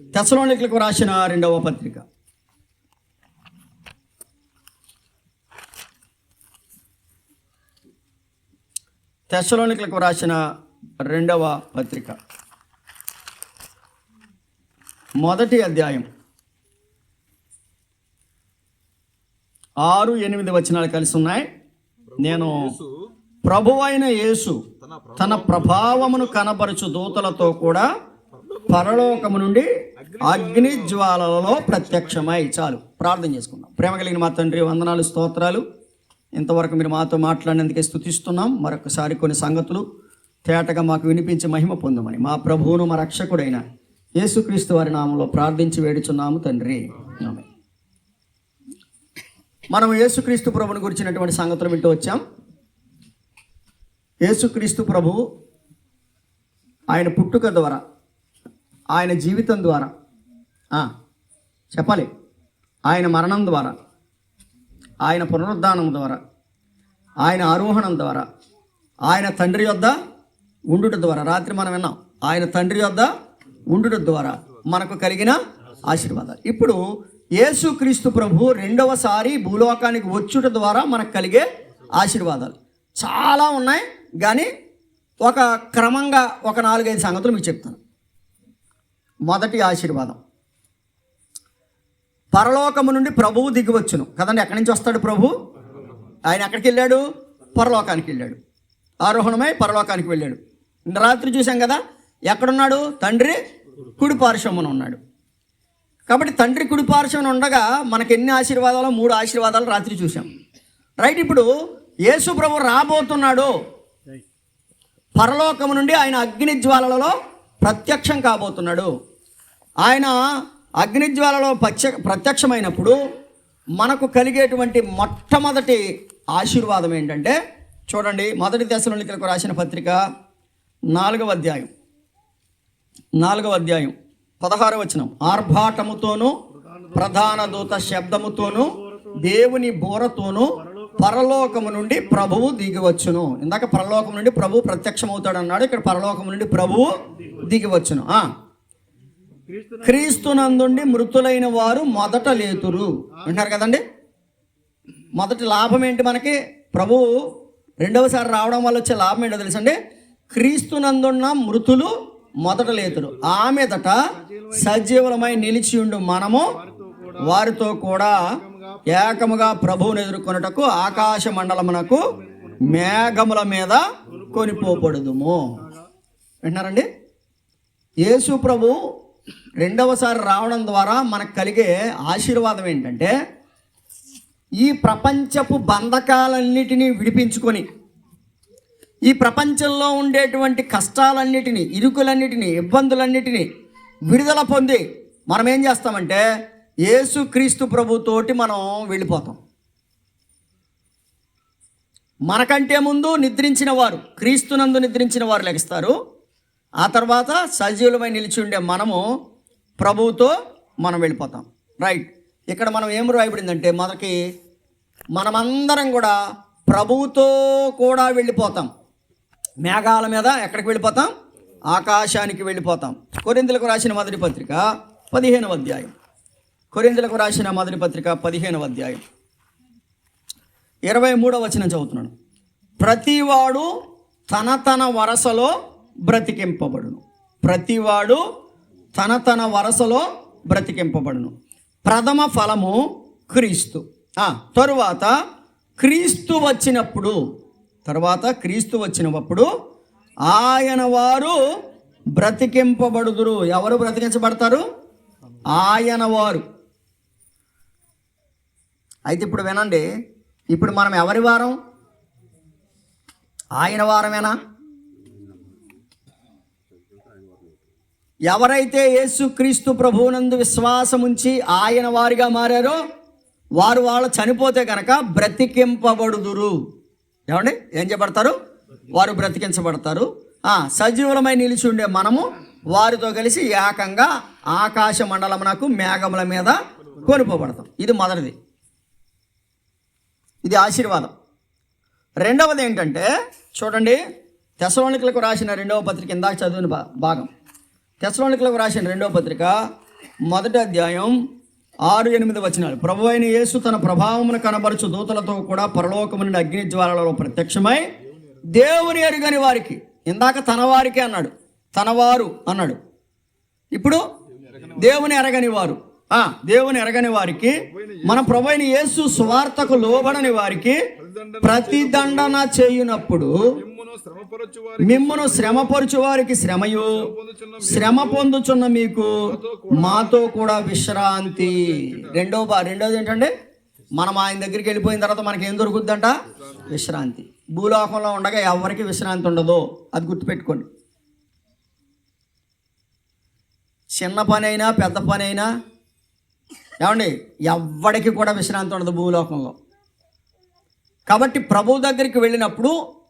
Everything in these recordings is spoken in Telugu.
తెసలోనికలకు రాసిన రెండవ పత్రిక. తెసలోనికలకు రాసిన రెండవ పత్రిక. మొదటి అధ్యాయం. ఆరు ఎనిమిది వచనాలు కలిసి ఉన్నాయి. నేను ప్రభు అయిన యేసు తన ప్రభావమును కనపరచు దూతలతో కూడా పరలోకము నుండి అగ్ని జ్వాలలలో ప్రత్యక్షమై. చాలు ప్రార్థన చేసుకుందాం. ప్రేమ కలిగిన మా తండ్రి వందనాలు స్తోత్రాలు. ఇంతవరకు మీరు మాతో మాట్లాడినందుకే స్థుతిస్తున్నాం మరొకసారి కొన్ని సంగతులు తేటగా మాకు వినిపించి మహిమ పొందమని. మా ప్రభువును మా రక్షకుడైన యేసుక్రీస్తు వారి నామంలో ప్రార్థించి వేడుచున్నాము తండ్రి. మనం యేసుక్రీస్తు ప్రభుని గురించినటువంటి సంగతులు వింటూ వచ్చాం. యేసుక్రీస్తు ప్రభు ఆయన పుట్టుక ద్వారా ఆయన జీవితం ద్వారా. చెప్పాలి. ఆయన మరణం ద్వారా. ఆయన పునరుద్ధానం ద్వారా. ఆయన ఆరోహణం ద్వారా. ఆయన తండ్రి యొద్ద ఉండుట ద్వారా. రాత్రి మనం విన్నాం. ఆయన తండ్రి యొద్ద ఉండుట ద్వారా మనకు కలిగిన ఆశీర్వాదాలు. ఇప్పుడు యేసుక్రీస్తు ప్రభు రెండవసారి భూలోకానికి వచ్చుట ద్వారా మనకు కలిగే ఆశీర్వాదాలు. చాలా ఉన్నాయి కానీ ఒక క్రమంగా ఒక నాలుగైదు సంగతులు మీకు చెప్తాను. మొదటి ఆశీర్వాదం. పరలోకము నుండి ప్రభువు దిగివచ్చును. కదండి ఎక్కడి నుంచి వస్తాడు ప్రభు? ఆయన ఎక్కడికి వెళ్ళాడు? పరలోకానికి వెళ్ళాడు. ఆరోహణమై పరలోకానికి వెళ్ళాడు. రాత్రి చూసాం కదా ఎక్కడున్నాడు? తండ్రి కుడి పార్శ్వమున ఉన్నాడు. కాబట్టి తండ్రి కుడి పార్శ్వమున ఉండగా మనకి ఎన్ని ఆశీర్వాదాలు? మూడు ఆశీర్వాదాలు రాత్రి చూసాం రైట్ ఇప్పుడు యేసు ప్రభు రాబోతున్నాడు. పరలోకము నుండి ఆయన అగ్ని జ్వాలలలో ప్రత్యక్షం కాబోతున్నాడు. ఆయన అగ్ని జ్వాలలో ప్రత్య ప్రత్యక్షమైనప్పుడు మనకు కలిగేటువంటి మొట్టమొదటి ఆశీర్వాదం ఏంటంటే చూడండి మొదటి దశలోనికలకు రాసిన పత్రిక నాలుగవ అధ్యాయం. నాలుగవ అధ్యాయం పదహారవ వచనం. ఆర్భాటముతోనూ ప్రధాన దూత శబ్దముతోనూ దేవుని బోరతోనూ పరలోకము నుండి ప్రభువు దిగివచ్చును. ఇందాక పరలోకం నుండి ప్రభువు ప్రత్యక్షమవుతాడు అన్నాడు ఇక్కడ పరలోకం నుండి ప్రభువు దిగివచ్చును. ఆ. క్రీస్తునందుండి మృతులైన వారు మొదట లేతురు. వింటారు కదండి? మొదటి లాభం ఏంటి మనకి? ప్రభువు రెండవసారి రావడం వల్ల వచ్చే లాభం ఏంటో తెలుసండి? క్రీస్తునందున్న మృతులు మొదట లేతురు. ఆ మీదట సజీవులమై నిలిచి ఉండు మనము వారితో కూడా ఏకముగా ప్రభువుని ఎదుర్కొనుటకు ఆకాశ మండలమునకు మేఘముల మీద కొనిపోబడుదుము. వింటున్నారండి? యేసు ప్రభు రెండవసారి రావడం ద్వారా మనకు కలిగే ఆశీర్వాదం ఏంటంటే ఈ ప్రపంచపు బంధకాలన్నిటినీ విడిపించుకొని ఈ ప్రపంచంలో ఉండేటువంటి కష్టాలన్నిటినీ ఇరుకులన్నిటినీ ఇబ్బందులన్నిటినీ విడుదల పొంది మనం ఏం చేస్తామంటే యేసుక్రీస్తు ప్రభుతోటి మనం వెళ్ళిపోతాం. మనకంటే ముందు నిద్రించిన వారు క్రీస్తునందు నిద్రించిన వారు లెగిస్తారు. ఆ తర్వాత సజీవులమై నిలిచి ఉండే మనము ప్రభువుతో మనం వెళ్ళిపోతాం. రైట్ ఇక్కడ మనం ఏం రాయబడిందంటే మనకి మనమందరం కూడా ప్రభువుతో కూడా వెళ్ళిపోతాం. మేఘాల మీద ఎక్కడికి వెళ్ళిపోతాం? ఆకాశానికి వెళ్ళిపోతాం. కొరిందులకు రాసిన మొదటి పత్రిక పదిహేనవ అధ్యాయం. కొరిందులకు రాసిన మొదటి పత్రిక పదిహేనవ అధ్యాయం. ఇరవై మూడవ వచనం చదువుతున్నాను. ప్రతివాడు తన తన వరసలో బ్రతికింపబడును. ప్రతివాడు తన తన వరసలో బ్రతికింపబడును. ప్రథమ ఫలము క్రీస్తు. తరువాత క్రీస్తు వచ్చినప్పుడు తర్వాత క్రీస్తు వచ్చినప్పుడు ఆయన వారు బ్రతికింపబడుదురు. ఎవరు బ్రతికించబడతారు? ఆయన వారు. అయితే ఇప్పుడు వినండి. ఇప్పుడు మనం ఎవరి వారం? ఆయన వారమేనా? ఎవరైతే యేసు క్రీస్తు ప్రభువునందు విశ్వాసముంచి ఆయన వారిగా మారారో వారు వాళ్ళు చనిపోతే కనుక బ్రతికింపబడుదురు. ఏమండి? ఏం చేయబడతారు వారు బ్రతికించబడతారు. సజీవులమై నిలిచి ఉండే మనము వారితో కలిసి ఏకంగా ఆకాశ మండలమునకు మేఘముల మీద కొనుకోబడతాం ఇది మొదటిది. ఇది ఆశీర్వాదం. రెండవది ఏంటంటే చూడండి తెసలోనికలకు రాసిన రెండవ పత్రిక ఇందాక చదివిన భా- భాగం. తెసలోనికలకు రాసిన రెండవ పత్రిక మొదటి అధ్యాయం ఆరు ఎనిమిది వచనాలు. ప్రభు అయిన యేసు తన ప్రభావమును కనబరుచు దూతలతో కూడా పరలోకము నుండి అగ్ని జ్వాలలో ప్రత్యక్షమై దేవుని ఎరుగని వారికి ఇందాక తన వారికి అన్నాడు తనవారు అన్నాడు. ఇప్పుడు దేవుని ఎరగని వారు ఆ, దేవుని ఎరగని వారికి మన ప్రభు అయిన యేసు స్వార్థకు లోబడని వారికి ప్రతిదండన చేయునప్పుడు మిమ్మును శ్రమపరచు వారికి శ్రమయు. శ్రమ పొందుచున్న మీకు మాతో కూడా విశ్రాంతి. రెండో రెండోది ఏంటంటే మనం ఆయన దగ్గరికి వెళ్ళిపోయిన తర్వాత మనకి ఏం దొరుకుద్దంట? విశ్రాంతి. భూలోకంలో ఉండగా ఎవరికి విశ్రాంతి ఉండదు అది గుర్తుపెట్టుకోండి. చిన్న పని అయినా పెద్ద పని అయినా ఏమండి ఎవ్వడికి కూడా విశ్రాంతి ఉండదు భూలోకంలో. కాబట్టి ప్రభు దగ్గరికి వెళ్ళినప్పుడు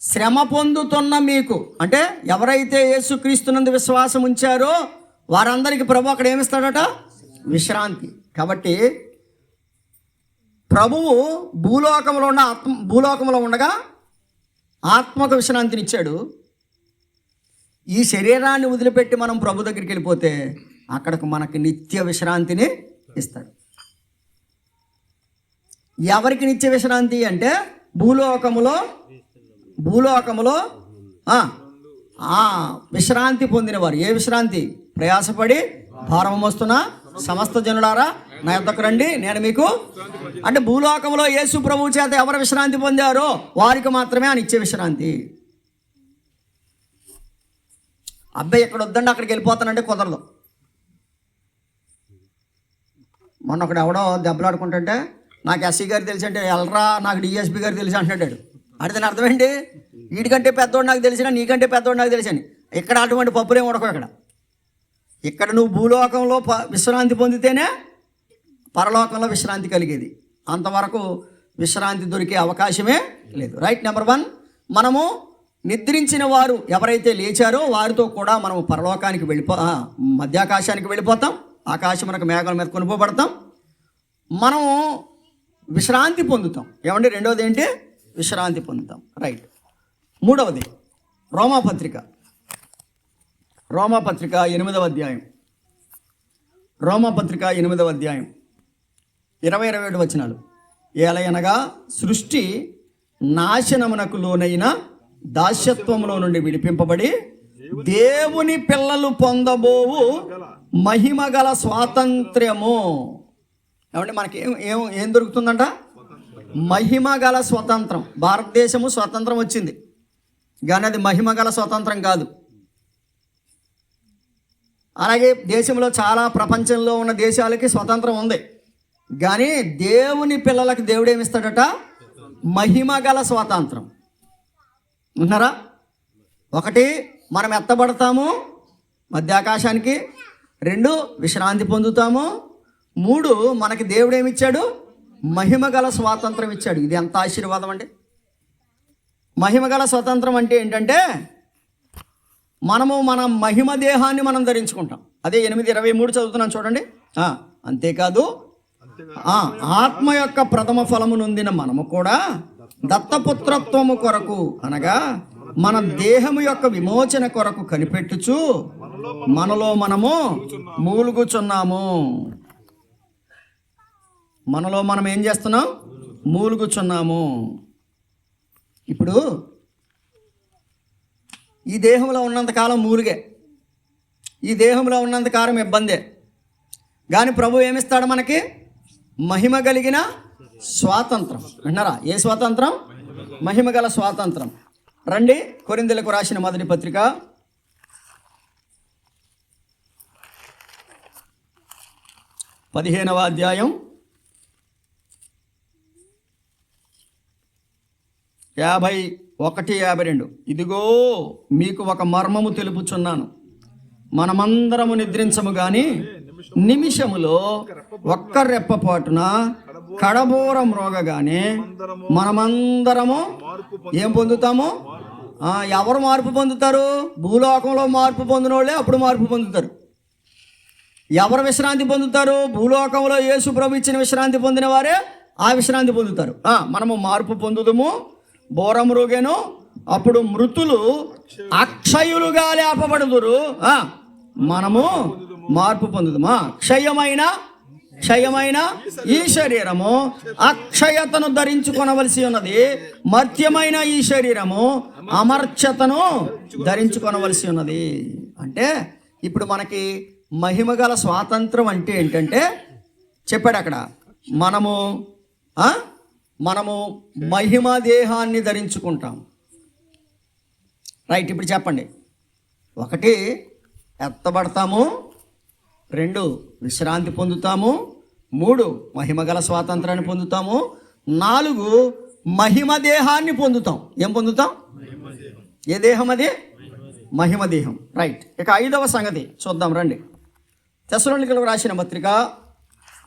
శ్రమ పొందుతున్న మీకు అంటే ఎవరైతే యేసుక్రీస్తునందు విశ్వాసం ఉంచారో వారందరికీ ప్రభు అక్కడ ఏమిస్తాడట? విశ్రాంతి. కాబట్టి ప్రభువు భూలోకంలో ఉన్న ఆత్మ భూలోకంలో ఉండగా ఆత్మకు విశ్రాంతినిచ్చాడు. ఈ శరీరాన్ని వదిలిపెట్టి మనం ప్రభు దగ్గరికి వెళ్ళిపోతే అక్కడకు మనకి నిత్య విశ్రాంతిని ఇస్తాడు. ఎవరికి నిత్య విశ్రాంతి అంటే భూలోకములో భూలోకములో విశ్రాంతి పొందినవారు. ఏ విశ్రాంతి? ప్రయాసపడి భారం మోస్తున్న సమస్త జనులారా నా యొక్కకు రండి నేను మీకు అంటే భూలోకంలో యేసు ప్రభు చేత ఎవరు విశ్రాంతి పొందారో వారికి మాత్రమే ఆయన ఇచ్చే విశ్రాంతి. అబ్బాయి ఇక్కడ వద్దండి అక్కడికి వెళ్ళిపోతానంటే కుదరదు. మొన్న ఒకడు ఎవడో దెబ్బలాడుకుంటుంటే నాకు ఎస్సీ గారు తెలిసి అంటే ఎల్రా నాకు డిఎస్పీ గారు తెలిసి అంటున్నాడు అంటే దాని వీటికంటే వీడికంటే పెద్దోడు నాకు తెలిసిన నీకంటే పెద్దోడు నాకు తెలిసని. ఇక్కడ అటువంటి పప్పులేం ఉడకవు ఇక్కడ ఇక్కడ నువ్వు భూలోకంలో ప- విశ్రాంతి పొందితేనే పరలోకంలో విశ్రాంతి కలిగేది. అంతవరకు విశ్రాంతి దొరికే అవకాశమే లేదు. రైట్ నెంబర్ వన్ మనము నిద్రించిన వారు ఎవరైతే లేచారో వారితో కూడా మనము పరలోకానికి వెళ్ళిపో మధ్యాకాశానికి వెళ్ళిపోతాం. ఆకాశమునకు మేఘాల మీద కొనుకోబడతాం మనము విశ్రాంతి పొందుతాం. ఏమంటే రెండవది ఏంటి? విశ్రాంతి పొందుతాం. రైట్ మూడవది రోమాపత్రిక. రోమాపత్రిక ఎనిమిదవ అధ్యాయం. రోమాపత్రిక ఎనిమిదవ అధ్యాయం. ఇరవై ఇరవై ఏడు వచనాలు. ఏలయనగా సృష్టి నాశనమునకు లోనైన దాస్యత్వంలో నుండి విడిపింపబడి దేవుని పిల్లలు పొందబోవు మహిమ గల స్వాతంత్ర్యము. ఏమంటే మనకి ఏం ఏం ఏం దొరుకుతుందంట? మహిమ గల స్వతంత్రం. భారతదేశము స్వతంత్రం వచ్చింది. కానీ అది మహిమ గల స్వతంత్రం కాదు. అలాగే దేశంలో చాలా ప్రపంచంలో ఉన్న దేశాలకి స్వతంత్రం ఉంది. కానీ దేవుని పిల్లలకి దేవుడు ఏమిస్తాడట మహిమ గల స్వాతంత్రం. ఉన్నారా ఒకటి మనం ఎత్తబడతాము మధ్యాకాశానికి. రెండు విశ్రాంతి పొందుతాము. మూడు మనకి దేవుడు ఏమిచ్చాడు మహిమ గల స్వాతంత్రం ఇచ్చాడు. ఇది ఎంత ఆశీర్వాదం అండి? మహిమ గల స్వాతంత్రం అంటే ఏంటంటే మనము మన మహిమ దేహాన్ని మనం ధరించుకుంటాం. అదే ఎనిమిది ఇరవై మూడు చదువుతున్నాను చూడండి. అంతేకాదు ఆత్మ యొక్క ప్రథమ ఫలము నొందిన మనము కూడా దత్తపుత్రత్వము కొరకు అనగా మన దేహము యొక్క విమోచన కొరకు కనిపెట్టుచు మనలో మనము మూలుగుచున్నాము. మనలో మనం ఏం చేస్తున్నాం? మూలుగుచున్నాము. ఇప్పుడు ఈ దేహంలో ఉన్నంతకాలం మూలిగే. ఈ దేహంలో ఉన్నంతకాలం ఇబ్బందే. కానీ ప్రభు ఏమిస్తాడు మనకి? మహిమ కలిగిన స్వాతంత్రం. విన్నారా? ఏ స్వాతంత్రం? మహిమ గల స్వాతంత్రం. రండి కొరిందెలకు రాసిన మొదటి పత్రిక. పదిహేనవ అధ్యాయం. యాభై ఒకటి యాభై రెండు. ఇదిగో మీకు ఒక మర్మము తెలుపుచున్నాను. మనమందరము నిద్రించము గాని నిమిషములో ఒక్క రెప్పపాటున కడబోరం రోగగానే మనమందరము ఏం పొందుతాము? ఎవరు మార్పు పొందుతారు? భూలోకంలో మార్పు పొందిన వాళ్ళే అప్పుడు మార్పు పొందుతారు. ఎవరు విశ్రాంతి పొందుతారు? భూలోకంలో యేసు ప్రభు ఇచ్చిన విశ్రాంతి పొందిన వారే ఆ విశ్రాంతి పొందుతారు. మనము మార్పు పొందుదము. బోరం అప్పుడు మృతులు అక్షయులుగా లేపబడుదురు. మనము మార్పు పొందుదమా? క్షయమైన క్షయమైన ఈ శరీరము అక్షయతను ధరించుకొనవలసి ఉన్నది. మర్త్యమైన ఈ శరీరము అమర్చతను ధరించుకొనవలసి ఉన్నది. అంటే ఇప్పుడు మనకి మహిమగల స్వాతంత్రం అంటే ఏంటంటే చెప్పాడు అక్కడ మనము మనము మహిమ దేహాన్ని ధరించుకుంటాం. రైట్ ఇప్పుడు చెప్పండి. ఒకటి ఎత్తబడతాము. రెండు విశ్రాంతి పొందుతాము. మూడు మహిమగల స్వాతంత్రాన్ని పొందుతాము. నాలుగు మహిమ దేహాన్ని పొందుతాం. ఏం పొందుతాం? ఏ దేహం అది? మహిమ దేహం రైట్ ఇక ఐదవ సంగతి చూద్దాం రండి. తెసలోనికలకు రాసిన పత్రిక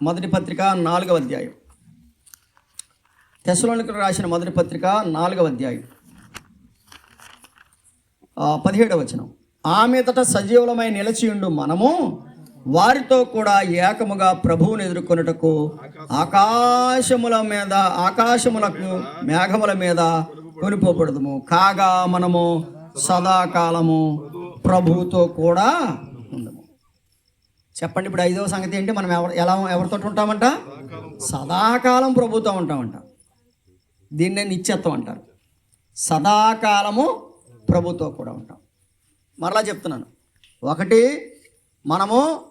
మొదటి పత్రిక నాలుగవ అధ్యాయం. తెసలోనికలకు రాసిన మొదటి పత్రిక నాలుగవ అధ్యాయం. పదిహేడవ వచనం. ఆమెతట సజీవులమై నిలచియుండు మనము వారితో కూడా ఏకముగా ప్రభువుని ఎదుర్కొనుటకు ఆకాశముల మీద ఆకాశములకు మేఘముల మీద కొనిపోబడదుము కాగా మనము సదాకాలము ప్రభువుతో కూడా ఉండము. చెప్పండి ఇప్పుడు ఐదవ సంగతి ఏంటి? మనం ఎవరు ఎలా ఎవరితో ఉంటామంట? సదాకాలం ప్రభుతో ఉంటామంట. దీన్నే నిత్యత్వం అంటారు. సదాకాలము ప్రభుతో కూడా ఉంటాం. మరలా చెప్తున్నాను. ఒకటి మనము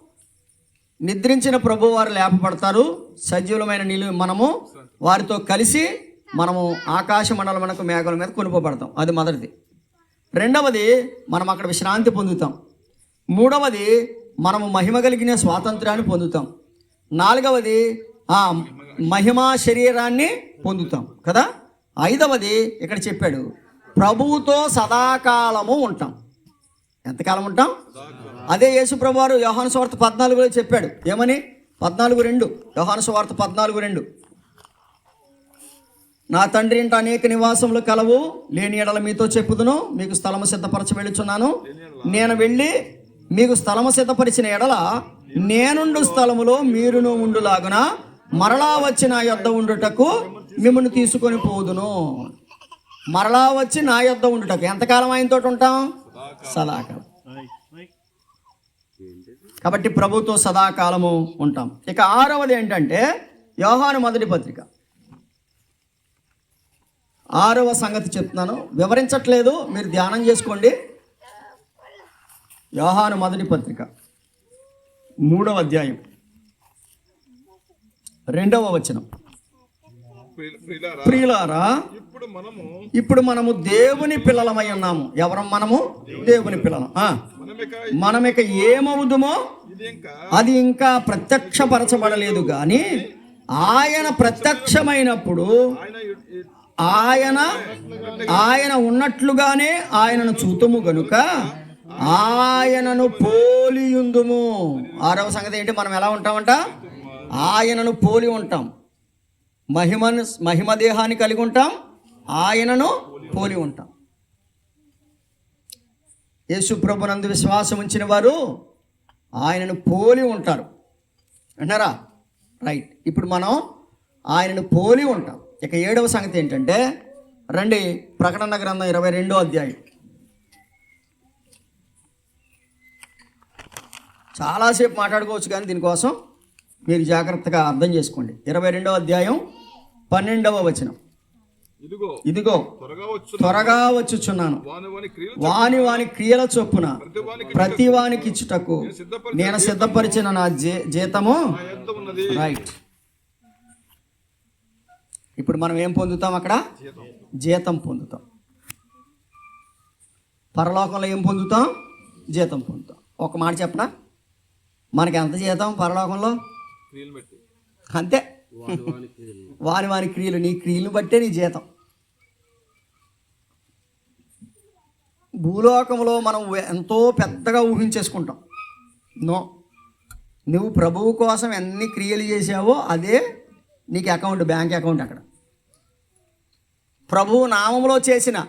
నిద్రించిన ప్రభు వారు లేపబడతారు. సజీవులమైన నీళ్ళు మనము వారితో కలిసి మనము ఆకాశ మండలమునకు మేఘాల మీద కొనుకోబడతాం అది మొదటిది. రెండవది మనం అక్కడ విశ్రాంతి పొందుతాం. మూడవది మనము మహిమ కలిగిన స్వాతంత్రాన్ని పొందుతాం. నాలుగవది ఆ మహిమా శరీరాన్ని పొందుతాం కదా? ఐదవది ఇక్కడ చెప్పాడు ప్రభువుతో సదాకాలము ఉంటాం. ఎంతకాలం ఉంటాం? అదే యేసు ప్రభువారు యోహాను స్వార్థ పద్నాలుగులో చెప్పాడు. ఏమని? పద్నాలుగు రెండు. యోహాను స్వార్థ పద్నాలుగు రెండు. నా తండ్రి ఇంట అనేక నివాసములు కలవు లేని ఎడల మీతో చెప్పుదును మీకు స్థలము సిద్ధపరచ వెళ్ళుచున్నాను. నేను వెళ్ళి మీకు స్థలము సిద్ధపరిచిన ఎడల నేనుండు స్థలములో మీరును ఉండులాగున మరలా వచ్చి నా యొద్ద ఉండుటకు మిమ్మల్ని తీసుకొని పోదును. మరలా వచ్చి నా యొద్ద ఉండుటకు ఎంతకాలం ఆయనతో ఉంటాం? సదాకాలం. కాబట్టి ప్రభుతో సదాకాలము ఉంటాం. ఇక ఆరవది ఏంటంటే యోహాను మొదటి పత్రిక. ఆరవ సంగతి చెప్తున్నాను. వివరించట్లేదు మీరు ధ్యానం చేసుకోండి. యోహాను మొదటి పత్రిక. మూడవ అధ్యాయం. రెండవ వచనం. ప్రియులారా ఇప్పుడు మనము ఇప్పుడు మనము దేవుని పిల్లలమై ఉన్నాము. ఎవరం మనము? దేవుని పిల్లలం. మనమిక మనం ఇక ఏమవుదుమో అది ఇంకా ప్రత్యక్షపరచబడలేదు కానీ ఆయన ప్రత్యక్షమైనప్పుడు ఆయన ఆయన ఉన్నట్లుగానే ఆయనను చూతుము గనుక ఆయనను పోలియుందుము. ఆరవ సంగతి ఏంటి? మనం ఎలా ఉంటామంట? ఆయనను పోలి ఉంటాం. మహిమను మహిమ దేహాన్ని కలిగి ఉంటాం. ఆయనను పోలి ఉంటాం. యేసు ప్రభునందు విశ్వాసం ఉంచిన వారు ఆయనను పోలి ఉంటారు. అంటారా రైట్. ఇప్పుడు మనం ఆయనను పోలి ఉంటాం. ఇక ఏడవ సంగతి ఏంటంటే రండి ప్రకటన గ్రంథం ఇరవై రెండో అధ్యాయం. చాలాసేపు మాట్లాడుకోవచ్చు కానీ దీనికోసం మీరు జాగ్రత్తగా అర్థం చేసుకోండి. ఇరవై రెండవ అధ్యాయం పన్నెండవ వచనం. ఇదిగో ఇదిగో త్వరగా వచ్చు త్వరగా వచ్చుచున్నాను. వాని వాని క్రియలు చొప్పున ప్రతి వానికి ఇచ్చుటకు. నేను సిద్ధపరిచిన నా జీ జీతము రైట్. ఇప్పుడు మనం ఏం పొందుతాం అక్కడ? జీతం. పొందుతాం. పరలోకంలో ఏం పొందుతాం? జీతం పొందుతాం. ఒక మాట చెప్పనా? మనకి ఎంత జీతం పరలోకంలో? అంతే. వాని వాని క్రియలు నీ క్రియలను బట్టే నీ జీతం. భూలోకంలో మనం ఎంతో పెద్దగా ఊహించేసుకుంటాం. నో. నువ్వు ప్రభువు కోసం ఎన్ని క్రియలు చేసావో అదే నీకు అకౌంట్ బ్యాంక్ అకౌంట్ అక్కడ. ప్రభువు నామంలో చేసిన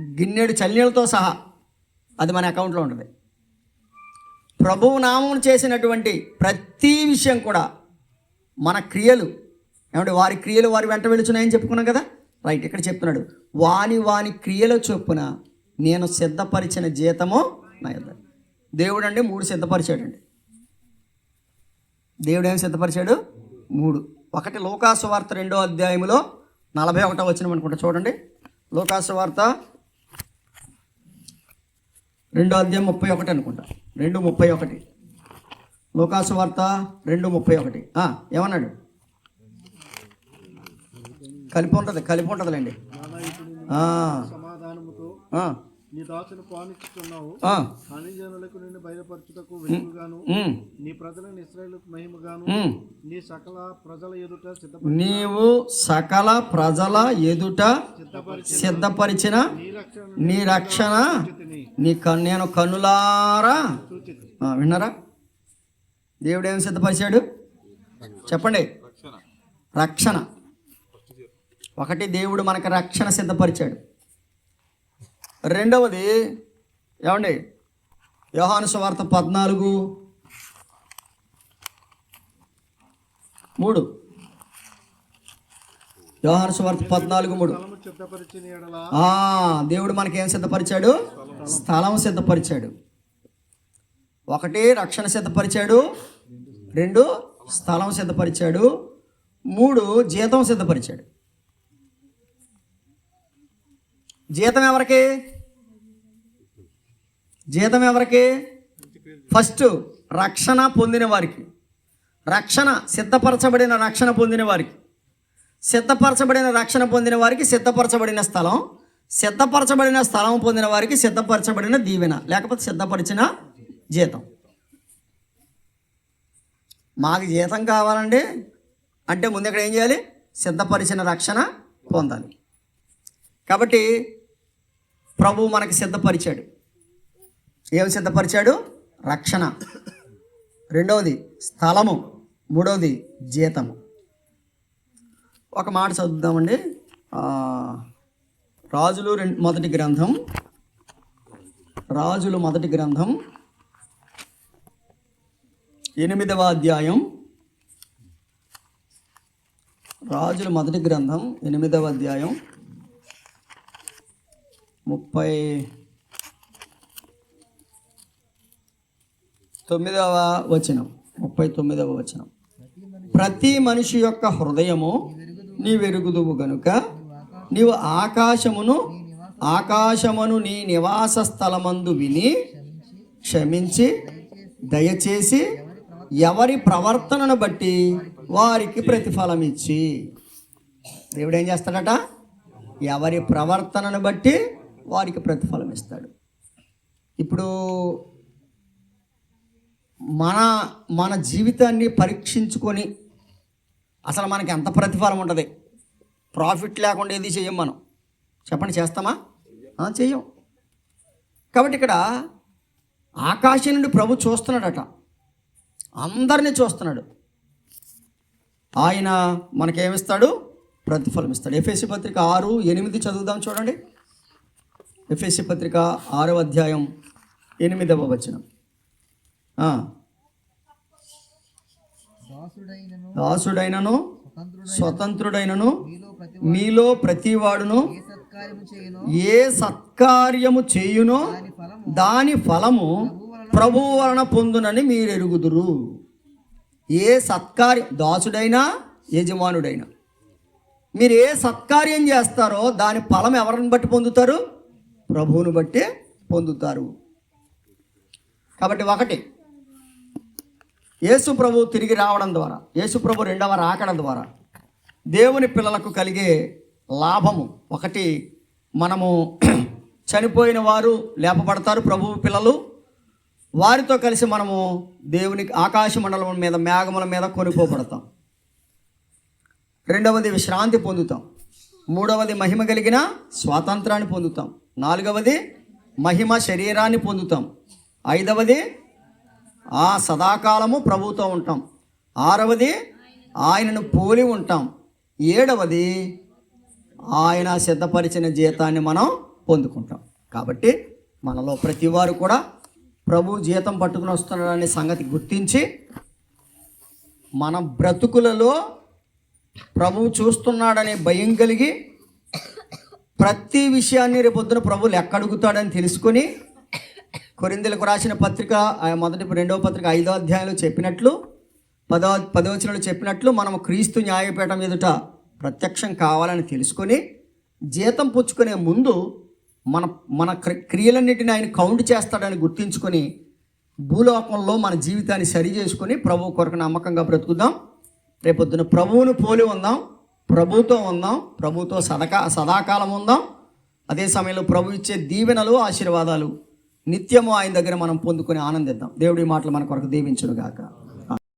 గిన్నెడు చల్లీలతో సహా అది మన అకౌంట్లో ఉంటుంది. ప్రభువు నామం చేసినటువంటి ప్రతి విషయం కూడా మన క్రియలు. ఏమంటే వారి క్రియలు వారి వెంట వెళుచున్నాయని చెప్పుకున్నాం కదా? రైట్ ఇక్కడ చెప్తున్నాడు. వాని వాని క్రియల చొప్పున నేను సిద్ధపరిచిన జీతము నా యొద్ద దేవుడు అండి మూడు సిద్ధపరిచాడండి. దేవుడు ఏం సిద్ధపరిచాడు? మూడు. ఒకటి లోకాసు వార్త రెండో అధ్యాయంలో నలభై ఒకటో వచ్చిన అనుకుంటా చూడండి. లోకాసు వార్త రెండో అధ్యాయం ముప్పై ఒకటి అనుకుంటా. రెండు ముప్పై ఒకటి. లోకాసు వార్త రెండు ముప్పై ఒకటి. ఏమన్నాడు? కలిపి ఉంటుంది కలిపి ఉంటుందిలేండి. నీ దాసును పాలించుతున్నావు ఆ, అనిజనులకు నిన్ను బయలుపరచుటకు వెలుగుగాను. నీ ప్రజలను ఇస్రాయేలుకు మహిమగాను. నీ సకల ప్రజల ఎదుట సిద్ధపరి నీవు సకల ప్రజల ఎదుట సిద్ధపరిచిన నీ రక్షణ నీ రక్షణ తిని నీ కన్ను నేను కన్నులారా విన్నారా? దేవుడు ఏం సిద్ధపరిచాడు? చెప్పండి. రక్షణ. ఒకటి దేవుడు మనకు రక్షణ సిద్ధపరిచాడు. రెండవది ఏమండి? యోహాను సువార్త పద్నాలుగు. మూడు. యోహాను సువార్త పద్నాలుగు మూడు. దేవుడు మనకి ఏం సిద్ధపరిచాడు? స్థలం సిద్ధపరిచాడు. ఒకటి రక్షణ సిద్ధపరిచాడు రెండు స్థలం సిద్ధపరిచాడు మూడు జీతం సిద్ధపరిచాడు. జీతం ఎవరికి? జీతం ఎవరికి? ఫస్ట్ రక్షణ పొందిన వారికి. రక్షణ సిద్ధపరచబడిన రక్షణ పొందిన వారికి. సిద్ధపరచబడిన రక్షణ పొందిన వారికి సిద్ధపరచబడిన స్థలం సిద్ధపరచబడిన స్థలం పొందిన వారికి సిద్ధపరచబడిన దీవెన. లేకపోతే సిద్ధపరిచిన జీతం. మాకు జీతం కావాలండి అంటే ముందు ఇక్కడ ఏం చేయాలి? సిద్ధపరిచిన రక్షణ పొందాలి. కాబట్టి ప్రభువు మనకి సిద్ధపరిచాడు. ఏం సిద్ధపరిచాడు? రక్షణ. రెండవది స్థలము. మూడవది జీతము. ఒక మాట చదువుదామండి. రాజులు రెండు మొదటి గ్రంథం. రాజులు మొదటి గ్రంథం. ఎనిమిదవ అధ్యాయం. రాజుల మొదటి గ్రంథం ఎనిమిదవ అధ్యాయం. ముప్పై తొమ్మిదవ వచనం ముప్పై తొమ్మిదవ వచనం. ప్రతి మనిషి యొక్క హృదయము నీ వెరుగుదువు గనుక నీవు ఆకాశమును ఆకాశమును నీ నివాస స్థలమందు విని క్షమించి దయచేసి ఎవరి ప్రవర్తనను బట్టి వారికి ప్రతిఫలం ఇచ్చి. దేవుడు ఏం చేస్తాడట? ఎవరి ప్రవర్తనను బట్టి వారికి ప్రతిఫలం ఇస్తాడు. ఇప్పుడు మన మన జీవితాన్ని పరీక్షించుకొని అసలు మనకి ఎంత ప్రతిఫలం ఉంటుంది? ప్రాఫిట్ లేకుండా ఏది చెయ్యం మనం? చెప్పండి చేస్తామా? ఆ, చెయ్యం కాబట్టి ఇక్కడ ఆకాశం నుండి ప్రభు చూస్తున్నాడట. అందరినీ చూస్తున్నాడు. ఆయన మనకేమిస్తాడు? ప్రతిఫలం ఇస్తాడు ఎఫ్ఎస్సి పత్రిక ఆరు ఎనిమిది చదువుదాం చూడండి. ఎఫ్ఎస్సి పత్రిక ఆరో అధ్యాయం ఎనిమిదవ వచనం. దాసుడైనను స్వతంత్రుడైనను మీలో ప్రతి ప్రతివాడును ఏ సత్కార్యము చేయునో దాని ఫలము ప్రభువు వలన పొందునని మీరు ఎరుగుదురు ఏ సత్కార్యం దాసుడైనా యజమానుడైనా. మీరు ఏ సత్కార్యం చేస్తారో దాని ఫలం ఎవరిని బట్టి పొందుతారు? ప్రభువుని బట్టి పొందుతారు. కాబట్టి ఒకటి యేసు ప్రభు తిరిగి రావడం ద్వారా యేసు ప్రభు రెండవ రాకడం ద్వారా దేవుని పిల్లలకు కలిగే లాభము. ఒకటి మనము చనిపోయిన వారు లేపబడతారు ప్రభు పిల్లలు. వారితో కలిసి మనము దేవునికి ఆకాశ మండలం మీద మేఘముల మీద కొనుక్కోబడతాం. రెండవది విశ్రాంతి పొందుతాం. మూడవది మహిమ కలిగిన స్వాతంత్రాన్ని పొందుతాం. నాలుగవది మహిమ శరీరాన్ని పొందుతాం. ఐదవది ఆ సదాకాలము ప్రభుతో ఉంటాం. ఆరవది ఆయనను పోలి ఉంటాం. ఏడవది ఆయన సిద్ధపరిచిన జీతాన్ని మనం పొందుకుంటాం. కాబట్టి మనలో ప్రతి వారు కూడా ప్రభు జీతం పట్టుకుని వస్తున్నాడనే సంగతి గుర్తించి మన బ్రతుకులలో ప్రభువు చూస్తున్నాడనే భయం కలిగి ప్రతి విషయాన్ని రేపొద్దున ప్రభులు ఎక్కడుగుతాడని తెలుసుకొని కొరిందలకు రాసిన పత్రిక మొదటి రెండవ పత్రిక ఐదో అధ్యాయంలో చెప్పినట్లు పదో పదవచనంలో చెప్పినట్లు మనం క్రీస్తు న్యాయపీఠం ఎదుట ప్రత్యక్షం కావాలని తెలుసుకొని జీతం పుచ్చుకునే ముందు మన మన క్రి- క్రియలన్నిటిని ఆయన కౌంట్ చేస్తాడని గుర్తించుకొని భూలోకంలో మన జీవితాన్ని సరి చేసుకొని ప్రభు కొరకు నమ్మకంగా బ్రతుకుదాం. రేపొద్దున ప్రభువును పోలి ఉందాం. ప్రభుతో ఉందాం. ప్రభుతో సదకా సదాకాలం ఉందాం. అదే సమయంలో ప్రభు ఇచ్చే దీవెనలు ఆశీర్వాదాలు నిత్యము ఆయన దగ్గర మనం పొందుకొని ఆనందిద్దాం. దేవుడి మాటలు మన కొరకు దీవించును గాక